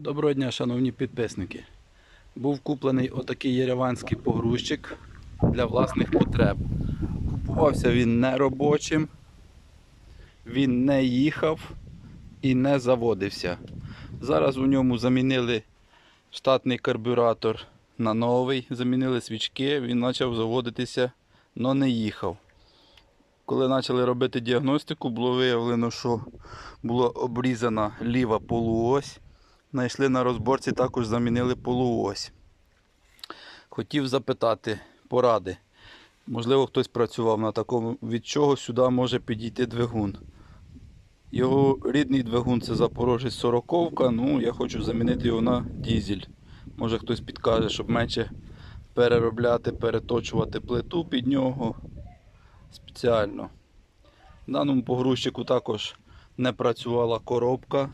Доброго дня, шановні підписники. Був куплений отакий єреванський погрузчик для власних потреб. Купувався він не робочим, він не їхав і не заводився. Зараз у ньому замінили штатний карбюратор на новий, замінили свічки, він почав заводитися, але не їхав. Коли почали робити діагностику, було виявлено, що була обрізана ліва полуось. Знайшли на розборці, також замінили полуось. Хотів запитати поради. Можливо, хтось працював на такому, від чого сюди може підійти двигун. Його рідний двигун це Запорожець 40 ну я хочу замінити його на дізель. Може хтось підкаже, щоб менше переробляти, переточувати плиту під нього спеціально. В даному погрузчику також не працювала коробка